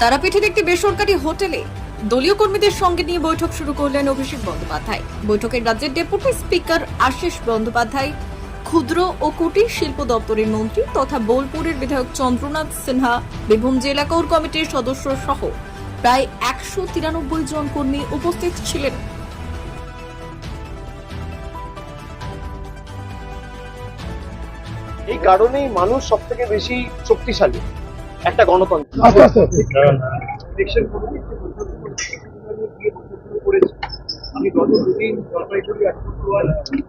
তারাপীঠের একটি বেসরকারি হোটেলে দলীয় কর্মীদের সঙ্গে নিয়ে বৈঠক শুরু করলেন অভিষেক বন্দ্যোপাধ্যায়। বৈঠকে রাজ্যের ডেপুটি স্পিকার আশিস বন্দ্যোপাধ্যায়, ক্ষুদ্র ও কুটির শিল্প দপ্তরের মন্ত্রী তথা বোলপুরের বিধায়ক চন্দ্রনাথ সিনহা, বীরভূম জেলা কোর কমিটির সদস্য সহ প্রায় একশো তিরানব্বই জন কর্মী উপস্থিত ছিলেন। এই কারণেই মানুষ সব থেকে বেশি শক্তিশালী। একটা গণতন্ত্র। আমি গত দুদিন জলপাইগুড়ি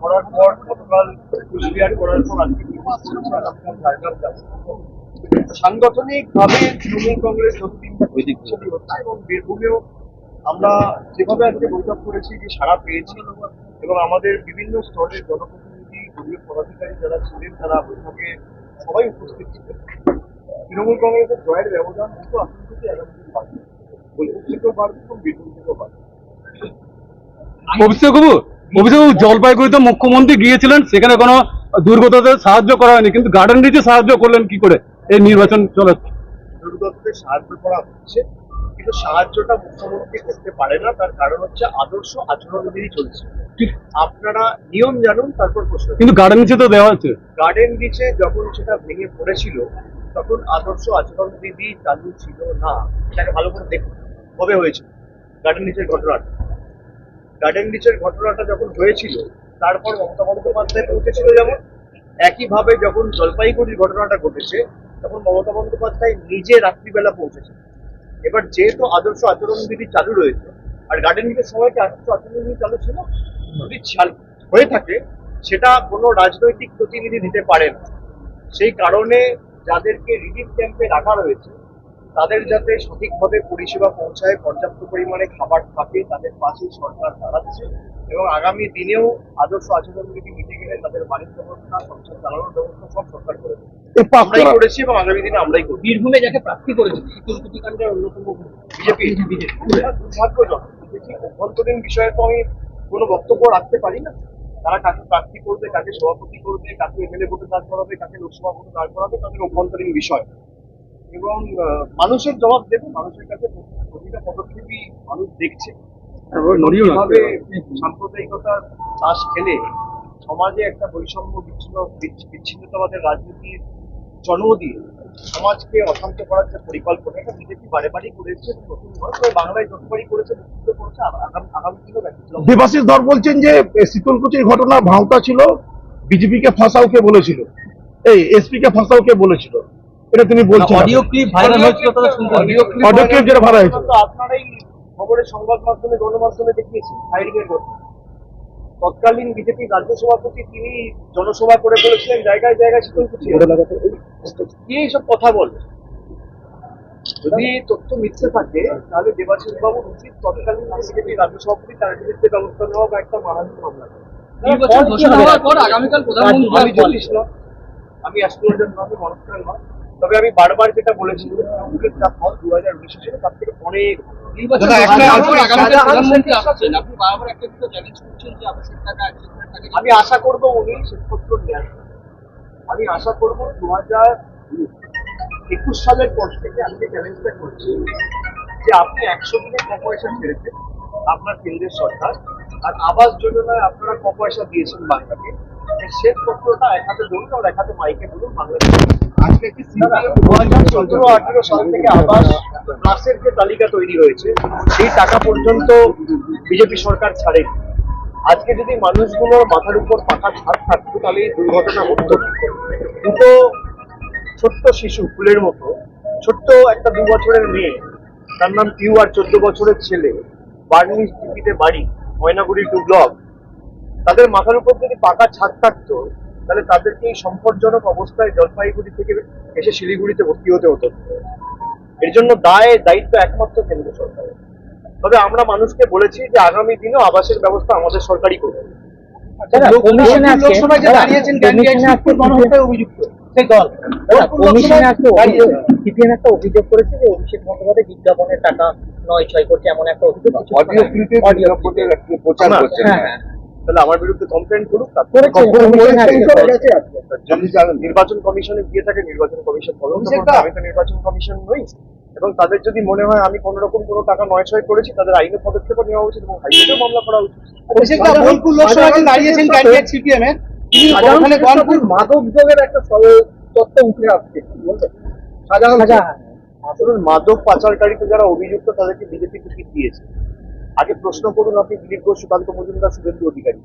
করার পর গতকাল কুচবিহার করার পর আজকে ঝাড়গ্রাম যাব। সাংগঠনিক ভাবে তৃণমূল কংগ্রেস এবং বীরভূমেও আমরা যেভাবে আজকে বৈঠক করেছি যে সাড়া পেয়েছি এবং আমাদের বিভিন্ন স্তরের জনপ্রতিনিধি, দলীয় পদাধিকারী যারা ছিলেন তারা বৈঠকে সবাই উপস্থিত ছিলেন। তৃণমূল কংগ্রেসের জয়ের ব্যবধান দুটো আসন থেকে বাড়বে থেকেও বাড়বে এবং বীরভূম থেকেও বাড়বে। অভিষেক বাবু অভিষেক বাবু, জলপাইগুড়িতে মুখ্যমন্ত্রী গিয়েছিলেন, সেখানে কোনো দুর্গতদের সাহায্য করা হয়নি, কিন্তু গার্ডেন রিচে সাহায্য করলেন কি করে? এই নির্বাচন দুর্গতদের সাহায্য করা হচ্ছে কিন্তু সাহায্যটা মুখ্যমন্ত্রী করতে পারে না তার কারণ হচ্ছে আদর্শ আচরণবিধি চলছে। আপনারা নিয়ম জানুন তারপর প্রশ্ন কিন্তু গার্ডেন তো দেওয়া হচ্ছে। গার্ডেন যখন সেটা ভেঙে পড়েছিল তখন আদর্শ আচরণবিধি চালু ছিল না। এটাকে ভালো করে দেখুন কবে হয়েছিল গার্ডেন নিচের ঘটনাটা। গার্ডেন নিচের ঘটনাটা যখন হয়েছিল তারপর মমতা বন্দ্যোপাধ্যায় পৌঁছেছিল যেমন একইভাবে যখন জলপাইগুড়ির ঘটনাটা ঘটেছে তখন মমতা বন্দ্যোপাধ্যায় নিজে রাত্রিবেলা পৌঁছেছে এবার যেহেতু আদর্শ আচরণবিধি চালু রয়েছে, আর গার্ডেন নিচের সময় কি আদর্শ আচরণবিধি চালু ছিল? যদি হয়ে থাকে, সেটা কোনো রাজনৈতিক প্রতিনিধি দিতে পারেন সেই কারণে যাদেরকে রিলিফ ক্যাম্পে রাখা রয়েছে, তাদের যাতে সঠিকভাবে পরিষেবা পৌঁছায়, পর্যাপ্ত পরিমাণে খাবার থাকে, তাদের পাশে সরকার দাঁড়াচ্ছে এবং আগামী দিনেও আদর্শ আচরণবিধি মিটে গেলে তাদের বাড়ির ব্যবস্থা, সংসার চালানোর ব্যবস্থা সব সরকার করে দেবে। আমরাই করেছি এবং আগামী দিনে আমরাই করব। বীরভূমে যাকে প্রার্থী করেছে কুটিকাণ্ডের অন্যতম বিজেপি। দুর্ভাগ্যজনক। অভ্যন্তরীণ বিষয়ে তো আমি কোনো বক্তব্য রাখতে পারি না। তারা কাকে প্রার্থী করবে কাকে সভাপতি করবে কাকে এমএলএ ভোটে দাঁড় করাবে কাকে লোকসভা ভোটে দাঁড় করাবে তাদের অভ্যন্তরীণ বিষয়। এবং আহ, মানুষের জবাব দেবে মানুষের কাছে প্রতি- প্রতিটা পদক্ষেপই মানুষ দেখছে। সাম্প্রদায়িকতার চাষ খেলে সমাজে একটা বৈষম্য বিচ্ছিন্ন বিচ্ছ- বিচ্ছিন্নতাবাদের রাজনীতির জন্ম দিয়ে সমাজকে অশান্ত করার যে পরিকল্পনা এটা বিজেপি বারে বারেই করেছে নতুন বাংলায় যতবারই করেছে দেবাশিস ধর বলছেন যে শীতলকুচির ঘটনা ভাওতা ছিল বিজেপিকে ফাঁসাও কে বলেছিল। এই এসপি কে ফাঁসাও কে বলেছিল। এটা তিনি বলছেন। অডিও ক্লিপ ভাইরাল হয়েছিল তারা শুনতে অডিও ক্লিপ Audio clip যেটা ভাড়া হয়েছে। তো আপনারাই খবরের সংবাদ মাধ্যমে গণমাধ্যমে দেখিয়েছেন ফায়ারিং এর ঘটনা তৎকালীন বিজেপি রাজ্য সভাপতি তিনি জনসভা করে বলেছিলেন জায়গায় জায়গায় শীতল কুচি কে এইসব কথা বলে? যদি তথ্য মিথ্যে থাকে তাহলে দেবাশিস বাবুর উচিত তৎকালীন বিজেপি রাজ্য সভাপতি তার বিরুদ্ধে ব্যবস্থা নেওয়া বা একটা মামলা আমি জ্যোতিষ নয় আমি অ্যাস্ট্রোলজার নয় আমি মনস্কার নয়। তবে আমি বারবার যেটা বলেছি যে যা ফল দু হাজার উনিশে ছিল তার থেকে অনেক আমি আশা করব উনি শ্বেতপত্র নিয়ে আসবেন আমি আশা করব দু হাজার একুশ সালের পর থেকে আমি যে চ্যালেঞ্জটা করছি যে আপনি একশো দিনে ক পয়সা ছেড়েছেন আপনার কেন্দ্রের সরকার আর আবাস যোজনায় আপনারা ক পয়সা দিয়েছেন বাংলাকে এই শ্বেতপত্রটা এক হাতে ধরুন আর এক হাতে মাইকে ধরুন বাংলাদেশ। আজকে দু হাজার সতেরো আঠেরো সাল থেকে আবাস প্লাসের যে তালিকা তৈরি হয়েছে সেই টাকা পর্যন্ত বিজেপি সরকার ছাড়েনি। আজকে যদি মানুষগুলোর মাথার উপর পাকা ছাদ থাকতো, তাহলে এই দুর্ঘটনা ঘটতো দুটো ছোট্ট শিশু ফুলের মতো, ছোট্ট একটা দু বছরের মেয়ে, তার নাম পিউ আর চোদ্দ বছরের ছেলে, বার্নিশ ডিপিতে বাড়ি ময়নাগুড়ি টু ব্লক তাদের মাথার উপর যদি পাকা ছাদ থাকতো, তাহলে তাদেরকে এই সংকটজনক অবস্থায় জলপাইগুড়ি থেকে এসে শিলিগুড়িতে ভর্তি হতে হতো। এর জন্য দায়, দায়িত্ব একমাত্র কেন্দ্র সরকারের। তবে আমরা মানুষকে বলেছি যে আগামী দিনেও আবাসের ব্যবস্থা আমাদের সরকারই করবে। অভিযোগ করেছে যে অভিষেক বন্দ্যোপাধ্যায় বিজ্ঞাপনের টাকা নয় ছয় করছে এমন একটা অভিযোগ? করছেন। হ্যাঁ, হ্যাঁ। তাহলে আমার বিরুদ্ধে কমপ্লেন করুক। যদি নির্বাচন কমিশনে গিয়ে থাকে নির্বাচন কমিশন আমি তো নির্বাচন কমিশন নই। এবং তাদের যদি মনে হয় আমি কোন রকম কোনো টাকা নয় ছয় করেছি তাদের আইনি পদক্ষেপ নেওয়া উচিত এবং হাইকোর্টেও মামলা করা উচিত। মাদক যোগের একটা স- উঠে আসছে। আসলে মাদক পাচারকারীতে যারা অভিযুক্ত তাদেরকে বিজেপি টিকিট দিয়েছে। আগে প্রশ্ন করুন আপনি দিলীপ ঘোষ সুকান্ত মজুমদার শুভেন্দু অধিকারী।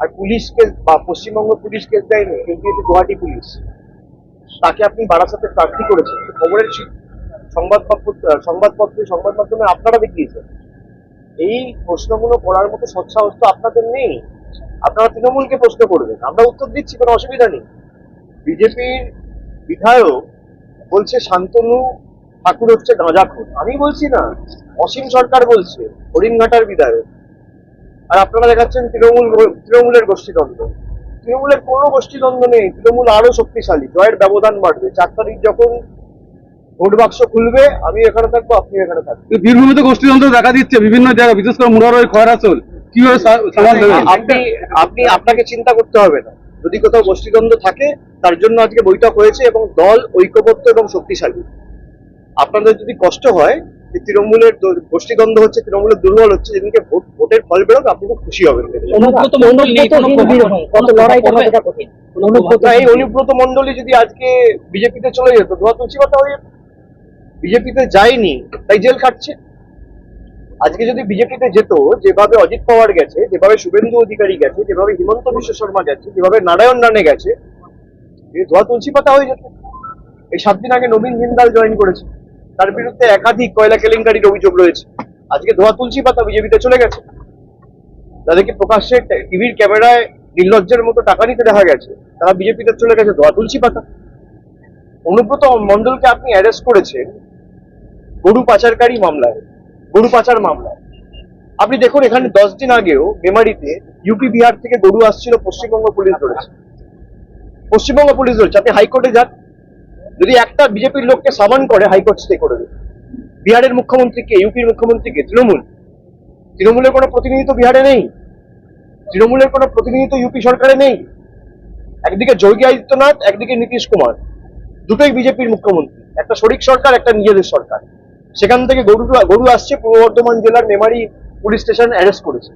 আর পুলিশকে বা পশ্চিমবঙ্গ পুলিশ কেস দেয়নি কেস দিয়েছে গুয়াহাটি পুলিশ। তাকে আপনি বারাসাতে প্রার্থী করেছেন। খবরের সংবাদপত্র সংবাদপত্রে, সংবাদ মাধ্যমে আপনারা দেখিয়েছেন। এই প্রশ্নগুলো করার মতো সৎসাহস তো আপনাদের নেই। আপনারা তৃণমূলকে প্রশ্ন করবেন। আমরা উত্তর দিচ্ছি, কোনো অসুবিধা নেই। বিজেপির বিধায়ক বলছে, শান্তনু ঠাকুর হচ্ছে গাঁজাখোর আমি বলছি না, অসীম সরকার বলছে, হরিণঘাটার বিধায়ক। আর আপনারা দেখাচ্ছেন তৃণমূল, তৃণমূলের গোষ্ঠীদ্বন্দ্ব। তৃণমূলের কোনো গোষ্ঠীদ্বন্দ্ব নেই। তৃণমূল আরও শক্তিশালী। জয়ের ব্যবধান বাড়বে। চার তারিখ যখন ভোট বাক্স খুলবে আমি এখানে থাকব আপনি এখানে থাকবেন। বীরভূমিতে গোষ্ঠীতন্ত্র দেখা দিচ্ছে বিভিন্ন জায়গায় বিশেষ করে মুরারই খয়রাসল কীভাবে সামাল দেবেন আপনি আপনি আপনাকে চিন্তা করতে হবে না। যদি কোথাও গোষ্ঠীদ্বন্দ্ব থাকে তার জন্য আজকে বৈঠক হয়েছে এবং দল ঐক্যবদ্ধ এবং শক্তিশালী। আপনাদের যদি কষ্ট হয় যে তৃণমূলের গোষ্ঠীদ্বন্দ্ব হচ্ছে তৃণমূলের দুর্বল হচ্ছে যেদিনকে ভোট ভোটের ফল বেরোক আপনি খুব খুশি হবেন। অনুব্রত এই অনুব্রত মন্ডলী যদি আজকে বিজেপিতে চলে যেত ধোয়া তুলসী পাতা হয়ে যেত বিজেপিতে যায়নি, তাই জেল খাটছে। আজকে যদি বিজেপিতে যেত, যেভাবে অজিত পাওয়ার গেছে, যেভাবে শুভেন্দু অধিকারী গেছে, যেভাবে হিমন্ত বিশ্ব শর্মা গেছে যেভাবে নারায়ণ রানে গেছে ধোয়া তুলসী পাতা হয়ে যেত। এই সাত দিন আগে নবীন জিন্দাল জয়েন করেছে। তার বিরুদ্ধে একাধিক কয়লা কেলেঙ্কারির অভিযোগ রয়েছে। আজকে ধোয়া তুলসী পাতা বিজেপিতে চলে গেছে। তাদেরকে প্রকাশ্যে টিভির ক্যামেরায় নির্লজ্জের মতো টাকা নিতে দেখা গেছে। তারা বিজেপিতে চলে গেছে ধোয়া তুলসী পাতা। অনুব্রত মন্ডলকে আপনি অ্যারেস্ট করেছেন। গরু পাচারকারী মামলায় গরু পাচার মামলায় আপনি দেখুন, এখানে দশ দিন আগেও মেমারিতে ইউপি বিহার থেকে গরু আসছিল, পশ্চিমবঙ্গ পুলিশ ধরেছে। পশ্চিমবঙ্গ পুলিশ ধরেছে। আপনি হাইকোর্টে যান। যদি একটা বিজেপির লোককে সামান করে, হাইকোর্ট স্টে করে দেবে। বিহারের মুখ্যমন্ত্রীকে, ইউপির মুখ্যমন্ত্রীকে, তৃণমূল। তৃণমূলের কোনো প্রতিনিধি তো বিহারে নেই। তৃণমূলের কোনো প্রতিনিধি তো ইউপি সরকারে নেই। একদিকে যোগী আদিত্যনাথ, একদিকে নীতিশ কুমার। দুটোই বিজেপির মুখ্যমন্ত্রী। একটা শরিক সরকার, একটা নিজেদের সরকার। সেখান থেকে গরু গরু আসছে, পূর্ব বর্ধমান জেলার মেমারি পুলিশ স্টেশন অ্যারেস্ট করেছে।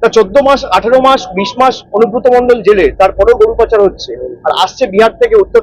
তা চোদ্দ মাস, আঠেরো মাস, বিশ মাস অনুব্রত মন্ডল জেলে, তারপরেও গরু পাচার হচ্ছে। আর আসছে বিহার থেকে উত্তর